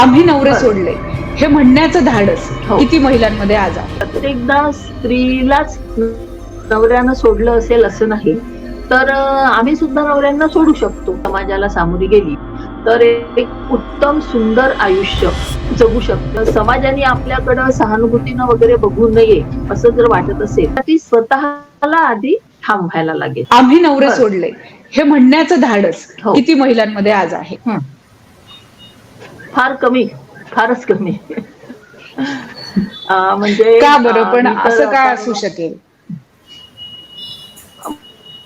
आम्ही नवरे. सोडले हे म्हणण्याचं धाडस हो. किती महिलांमध्ये आज आहे प्रत्येकदा स्त्रीलाच नवऱ्यानं सोडलं असेल असं नाही तर आम्ही सुद्धा नवऱ्यांना सोडू शकतो समाजाला सामोरी गेली तर एक उत्तम सुंदर आयुष्य जगू शकतं समाजाने आपल्याकडं सहानुभूतीनं वगैरे बघू नये असं जर वाटत असेल तर ती स्वतःला आधी ठाम व्हायला लागेल आम्ही नवरे. सोडले हे म्हणण्याचं धाडस हो. किती महिलांमध्ये आज आहे फार कमी फारच कमी. म्हणजे का बरं? पण असं काय असू शकेल?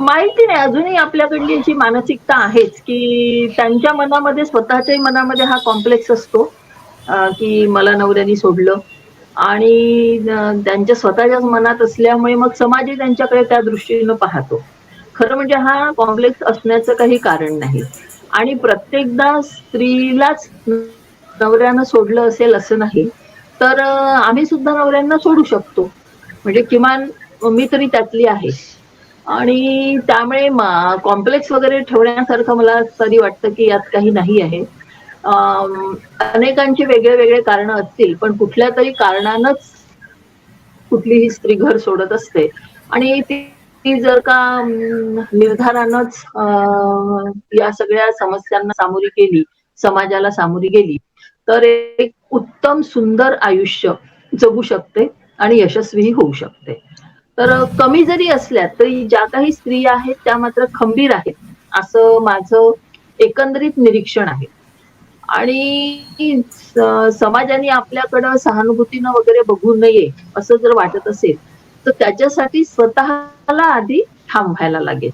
माहिती नाही. अजूनही आपल्याकडली अशी मानसिकता आहेच की त्यांच्या मनामध्ये स्वतःच्याही मनामध्ये हा कॉम्प्लेक्स असतो की मला नवऱ्यानी सोडलं. आणि त्यांच्या स्वतःच्याच मनात असल्यामुळे मग समाजही त्यांच्याकडे त्या दृष्टीनं पाहतो. खरं म्हणजे हा कॉम्प्लेक्स असण्याचं काही कारण नाही. आणि प्रत्येकदा स्त्रीलाच नवऱ्यानं सोडलं असेल असं नाही तर आम्ही सुद्धा नवऱ्यांना सोडू शकतो. म्हणजे किमान मी तरी त्यातली आहे. आणि त्यामुळे कॉम्प्लेक्स वगैरे ठेवण्यासारखं मला तरी वाटतं की यात काही नाही आहे. अनेकांचे वेगळे वेगळे कारण असतील पण कुठल्या तरी कारणानंच कुठलीही स्त्री घर सोडत असते. आणि ती ती जर का निर्धारानच या सगळ्या समस्यांना सामोरी गेली समाजाला सामोरी गेली तर एक उत्तम सुंदर आयुष्य जगू शकते आणि यशस्वीही होऊ शकते. तर कमी जरी असल्या तरी ज्या काही स्त्रिया आहेत त्या मात्र खंबीर आहेत असं माझं एकंदरीत निरीक्षण आहे. आणि समाजाने आपल्याकडं सहानुभूतीनं वगैरे बघू नये असं जर वाटत असेल तर त्याच्यासाठी स्वतःला आधी थांबायला लागेल.